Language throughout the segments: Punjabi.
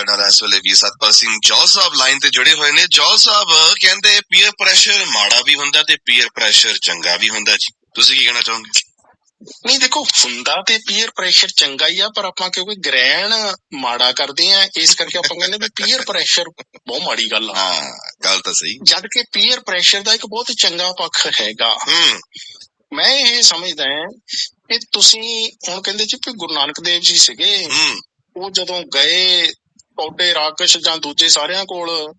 ਸਾਡੇ ਨਾਲ ਇਸ ਵੇਲੇ ਵੀ ਸਤਪਾਲ ਸਿੰਘ ਜੌਲ ਸਾਹਿਬ ਲਾਈਨ ਤੇ ਜੁੜੇ ਹੋਏ ਨੇ। ਜੌਲ ਸਾਹਿਬ ਕਹਿੰਦੇ ਪੀਅਰ ਪ੍ਰੈਸ਼ਰ ਮਾੜਾ ਵੀ ਹੁੰਦਾ ਤੇ ਪੀਅਰ ਪ੍ਰੈਸ਼ਰ ਚੰਗਾ ਵੀ ਹੁੰਦਾ ਜੀ। ਤੁਸੀਂ ਕੀ ਕਹਿਣਾ ਚਾਹੋਗੇ? ਨਹੀਂ ਦੇਖੋ ਹੁੰਦਾ ਤੇ ਪੀਅਰ ਪ੍ਰੈਸ਼ਰ ਚੰਗਾ ਹੀ ਆ ਪਰ ਆਪਾਂ ਕਿਉਂਕਿ ਗ੍ਰਹਿਣ ਮਾੜਾ ਕਰਦੇ ਆ ਇਸ ਕਰਕੇ ਆਪਾਂ ਕਹਿੰਦੇ ਵੀ ਪੀਅਰ ਪ੍ਰੈਸ਼ਰ ਬਹੁਤ ਮਾੜੀ ਗੱਲ ਆ। ਹਾਂ ਗੱਲ ਤਾਂ ਸਹੀ। ਜਦ ਕਿ ਪੀਅਰ ਪ੍ਰੈਸ਼ਰ ਦਾ ਇੱਕ ਬਹੁਤ ਚੰਗਾ ਪੱਖ ਹੈਗਾ। ਹੂੰ। ਮੈਂ ਇਹ ਸਮਝਦਾ ਹਾਂ ਕਿ ਤੁਸੀਂ ਹੁਣ ਕਹਿੰਦੇ ਜੀ ਕਿ ਗੁਰੂ ਨਾਨਕ ਦੇਵ ਜੀ ਸੀਗੇ। ਹੂੰ। ਉਹ ਜਦੋਂ ਗਏ ਕੌਡੇ ਰਾਕਸ਼ ਜਾਂ ਦੂਜੇ ਸਾਰਿਆਂ ਕੋਲ।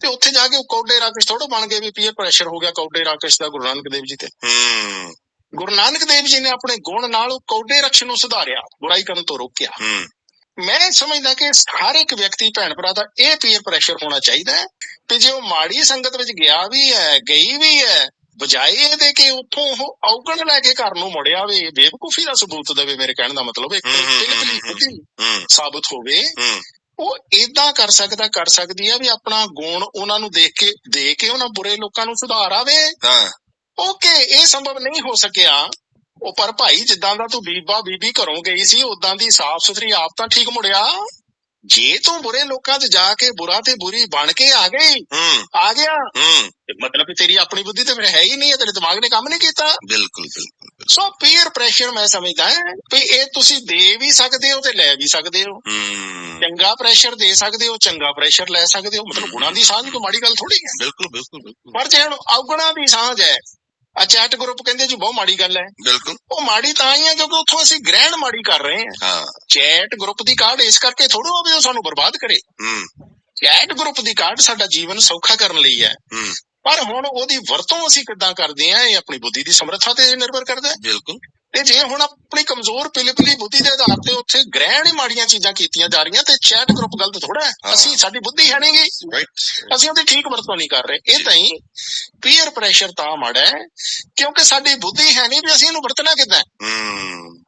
ਤੇ ਉੱਥੇ ਜਾ ਕੇ ਉਹ ਕੌਡੇ ਰਾਕਸ਼ ਥੋੜਾ ਬਣ ਗਏ ਵੀ ਪੀਅਰ ਪ੍ਰੈਸ਼ਰ ਹੋ ਗਿਆ ਕੌਡੇ ਰਾਕਸ਼ ਦਾ ਗੁਰੂ ਨਾਨਕ ਦੇਵ ਜੀ ਤੇ। ਹੂੰ। ਗੁਰੂ ਨਾਨਕ ਦੇਵ ਜੀ ਨੇ ਆਪਣੇ ਗੁਣ ਨਾਲ ਉਹ ਕੌਡੇ ਰਕਸ਼ ਨੂੰ ਸੁਧਾਰਿਆ ਬੁਰਾਈ ਕਰਨ ਤੋਂ ਰੋਕਿਆ। ਹੂੰ। ਮੈਂ ਸਮਝਦਾ ਕਿ ਹਰ ਇੱਕ ਵਿਅਕਤੀ ਭੈਣ ਭਰਾ ਦਾ ਇਹ ਪੀਅਰ ਪ੍ਰੈਸ਼ਰ ਹੋਣਾ ਚਾਹੀਦਾ ਹੈ ਕਿ ਜੇ ਉਹ ਮਾੜੀ ਸੰਗਤ ਵਿੱਚ ਗਿਆ ਵੀ ਹੈ ਗਈ ਵੀ ਹੈ ਬਜਾਏ ਇਹਦੇ ਕਿ ਉੱਥੋਂ ਉਹ ਔਗਣ ਲੈ ਕੇ ਘਰ ਨੂੰ ਮੁੜਿਆ ਵੇ ਬੇਵਕੂਫੀ ਦਾ ਸਬੂਤ ਦੇਵੇ ਮੇਰੇ ਕਹਿਣ ਦਾ ਮਤਲਬ ਇੱਕ ਬਿਲਕੁਲ ਸਾਬਤ ਹੋਵੇ। ਉਹ ਇਦਾਂ ਕਰ ਸਕਦਾ ਕਰ ਸਕਦੀ ਹੈ ਵੀ ਆਪਣਾ ਗੁਣ ਉਹਨਾਂ ਨੂੰ ਦੇਖ ਕੇ ਦੇ ਕੇ ਉਹਨਾਂ ਬੁਰੇ ਲੋਕਾਂ ਨੂੰ ਸੁਧਾਰ ਆਵੇ। ਹਾਂ। ਓਕੇ ਇਹ ਸੰਭਵ ਨਹੀਂ ਹੋ ਸਕਿਆ। ਉਹ ਪਰ ਭਾਈ ਜਿੱਦਾਂ ਦਾ ਤੂੰ ਬੀਬਾ ਬੀਬੀ ਘਰੋਂ ਗਈ ਸੀ ਉਦਾਂ ਦੀ ਸਾਫ਼ ਸੁਥਰੀ ਆਪ ਤਾਂ ਠੀਕ ਮੁੜਿਆ। ਜੇ ਤੂੰ ਬੁਰੇ ਲੋਕਾਂ 'ਚ ਜਾ ਕੇ ਬੁਰਾ ਤੇ ਬੁਰੀ ਬਣ ਕੇ ਆ ਗਈ ਹੂੰ। ਆ ਗਿਆ। ਹੂੰ। ਤੇ ਮਤਲਬ ਕਿ ਤੇਰੀ ਆਪਣੀ ਬੁੱਧੀ ਤੇ ਫਿਰ ਹੈ ਹੀ ਨਹੀਂ ਹੈ ਤੇਰੇ ਦਿਮਾਗ ਨੇ ਕੰਮ ਨਹੀਂ ਕੀਤਾ। ਬਿਲਕੁਲ ਬਿਲਕੁਲ। ਸੋ ਪੀਅਰ ਪ੍ਰੈਸ਼ਰ ਮੈਂ ਸਮਝਦਾ ਹਾਂ ਵੀ ਇਹ ਤੁਸੀਂ ਦੇ ਵੀ ਸਕਦੇ ਹੋ ਤੇ ਲੈ ਵੀ ਸਕਦੇ ਹੋ। ਚੰਗਾ ਪ੍ਰੈਸ਼ਰ ਦੇ ਸਕਦੇ ਹੋ ਚੰਗਾ ਪ੍ਰੈਸ਼ਰ ਲੈ ਸਕਦੇ ਹੋ ਮਤਲਬ ਗੁਣਾਂ ਦੀ ਸਾਂਝ ਕੋਈ ਮਾੜੀ ਗੱਲ ਥੋੜੀ ਹੈ। ਬਿਲਕੁਲ ਬਿਲਕੁਲ ਬਿਲਕੁਲ। ਪਰ ਜੇ ਹੁਣ ਔਗਣਾਂ ਦੀ ਸਾਂਝ ਹੈ ਆ ਚੈਟ ਗਰੁੱਪ ਕਹਿੰਦੇ ਜੀ ਬਹੁਤ ਮਾੜੀ ਗੱਲ ਹੈ। ਬਿਲਕੁਲ। ਉਹ ਮਾੜੀ ਤਾਂ ਹੀ ਹੈ ਕਿਉਂਕਿ ਉੱਥੋਂ ਅਸੀਂ ਗ੍ਰਹਿਣ ਮਾੜੀ ਕਰ ਰਹੇ ਹਾਂ। ਹਾਂ। ਚੈਟ ਗਰੁੱਪ ਦੀ ਕਾਢ ਇਸ ਕਰਕੇ ਥੋੜਾ ਹੋਵੇ ਉਹ ਸਾਨੂੰ ਬਰਬਾਦ ਕਰੇ। ਹੂੰ। ਚੈਟ ਗਰੁੱਪ ਦੀ ਕਾਢ ਸਾਡਾ ਜੀਵਨ ਸੌਖਾ ਕਰਨ ਲਈ ਹੈ। ਹੂੰ। ਪਰ ਹੁਣ ਉਹਦੀ ਵਰਤੋਂ ਅਸੀਂ ਕਿੱਦਾਂ ਕਰਦੇ ਹਾਂ ਇਹ ਆਪਣੀ ਬੁੱਧੀ ਦੀ ਸਮਰੱਥਾ ਤੇ ਨਿਰਭਰ ਕਰਦਾ ਹੈ। ਬਿਲਕੁਲ। ਤੇ ਜੇ ਹੁਣ ਆਪਣੀ ਕਮਜ਼ੋਰ ਪਿਲਪਿਲੀ ਬੁੱਧੀ ਦੇ ਆਧਾਰ ਤੇ ਉੱਥੇ ਗ੍ਰਹਿਣ ਹੀ ਮਾੜੀਆਂ ਚੀਜ਼ਾਂ ਕੀਤੀਆਂ ਜਾ ਰਹੀਆਂ ਤੇ ਚੈਟ ਗਰੁੱਪ ਗਲਤ ਥੋੜਾ ਹੈ। ਅਸੀਂ ਸਾਡੀ ਬੁੱਧੀ ਹੈ ਨਹੀਂਗੀ। ਅਸੀਂ ਉਹਦੀ ਠੀਕ ਵਰਤੋਂ ਨਹੀਂ ਕਰ ਰਹੇ। ਇਹ ਤਾਂ ਹੀ ਪੀਅਰ ਪ੍ਰੈਸ਼ਰ ਤਾਂ ਮਾੜਾ ਹੈ ਕਿਉਂਕਿ ਸਾਡੀ ਬੁੱਧੀ ਹੈ ਨਹੀਂ ਵੀ ਅਸੀਂ ਇਹਨੂੰ ਵਰਤਣਾ ਕਿੱਦਾਂ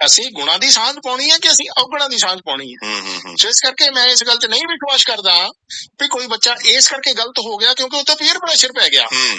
ਅਸੀਂ ਗੁਣਾਂ ਦੀ ਸਾਂਝ ਪਾਉਣੀ ਹੈ ਕਿ ਅਸੀਂ ਔਗਣਾਂ ਦੀ ਸਾਂਝ ਪਾਉਣੀ ਹੈ ਇਸ ਕਰਕੇ ਮੈਂ ਇਸ ਗੱਲ ਤੇ ਨਹੀਂ ਵਿਸ਼ਵਾਸ ਕਰਦਾ ਵੀ ਕੋਈ ਬੱਚਾ ਇਸ ਕਰਕੇ ਗਲਤ ਹੋ ਗਿਆ ਕਿਉਂਕਿ ਉੱਤੇ ਪੀਅਰ ਪ੍ਰੈਸ਼ਰ ਪੈ ਗਿਆ। ਹੂੰ।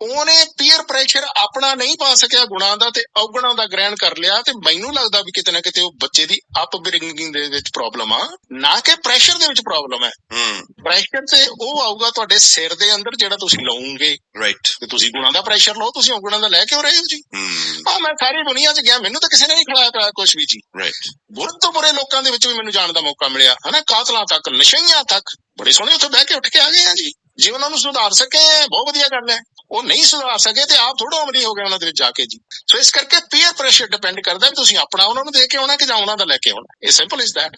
ਉਹਨੇ ਪੀਅਰ ਪ੍ਰੈਸ਼ਰ ਆਪਣਾ ਨਹੀਂ ਪਾ ਸਕਿਆ ਗੁਣਾਂ ਦਾ ਤੇ ਔਗਣਾਂ ਦਾ ਗ੍ਰਹਿਣ ਕਰ ਲਿਆ ਤੇ ਮੈਨੂੰ ਲੱਗਦਾ ਵੀ ਕਿਤੇ ਨਾ ਕਿਤੇ ਉਹ ਬੱਚੇ ਦੀ ਅਪਬ੍ਰਿੰਗਿੰਗ ਦੇ ਵਿੱਚ ਪ੍ਰੋਬਲਮ ਆ। ਨਾ ਕਿ ਪ੍ਰੈਸ਼ਰ ਦੇ ਵਿੱਚ ਪ੍ਰੋਬਲਮ ਹੈ ਹੂੰ। ਪ੍ਰੈਸ਼ਰ ਤੇ ਉਹ ਆਊਗਾ ਤੁਹਾਡੇ ਸਿਰ ਦੇ ਅੰਦਰ ਜਿਹੜਾ ਤੁਸੀਂ ਲਓਗੇ। ਰਾਈਟ ਤੇ ਤੁਸੀਂ ਗੁਣਾਂ ਦਾ ਪ੍ਰੈਸ਼ਰ ਲਓ ਤੁਸੀਂ ਔਗਣਾਂ ਦਾ ਲੈ ਕਿਉਂ ਰਹੇ ਹੋ ਜੀ। ਹੂੰ। ਆ ਮੈਂ ਸਾਰੀ ਦੁਨੀਆ 'ਚ ਗਿਆ ਮੈਨੂੰ ਤਾਂ ਕਿਸੇ ਨੇ ਨਹੀਂ ਖਿਲਾਇਆ ਪਿਆ ਕੁਝ ਵੀ ਜੀ। ਰਾਈਟ ਬੁਰੇ ਤੋਂ ਬੁਰੇ ਲੋਕਾਂ ਦੇ ਵਿੱਚ ਵੀ ਮੈਨੂੰ ਜਾਣ ਦਾ ਮੌਕਾ ਮਿਲਿਆ ਹਨਾ? ਕਾਤਲਾਂ ਤੱਕ ਨਸ਼ਈਆਂ ਤੱਕ। ਬੜੇ ਸੋਹਣੇ ਉੱਥੇ ਬਹਿ ਕੇ ਉੱਠ ਕੇ ਆ ਗਏ ਆ ਜੀ। ਜੇ ਉਹਨਾਂ ਨੂੰ ਸੁਧਾਰ ਸਕੇ ਬਹੁਤ ਵਧੀਆ ਗੱਲ ਹੈ। ਉਹ ਨਹੀਂ ਸੁਧਾਰ ਸਕੇ ਤੇ ਆਪ ਥੋੜਾ ਅਮਲੀ ਹੋ ਗਿਆ ਉਹਨਾਂ ਦੇ ਵਿੱਚ ਜਾ ਕੇ ਜੀ। ਸੋ ਇਸ ਕਰਕੇ ਪੀਅਰ ਪ੍ਰੈਸ਼ਰ ਡਿਪੈਂਡ ਕਰਦਾ ਵੀ ਤੁਸੀਂ ਆਪਣਾ ਉਹਨਾਂ ਨੂੰ ਦੇ ਕੇ ਆਉਣਾ ਕਿ ਜਾਂ ਉਹਨਾਂ ਦਾ ਲੈ ਕੇ ਆਉਣਾ। ਇਹ ਸਿੰਪਲ ਇਜ਼ ਦੈਟ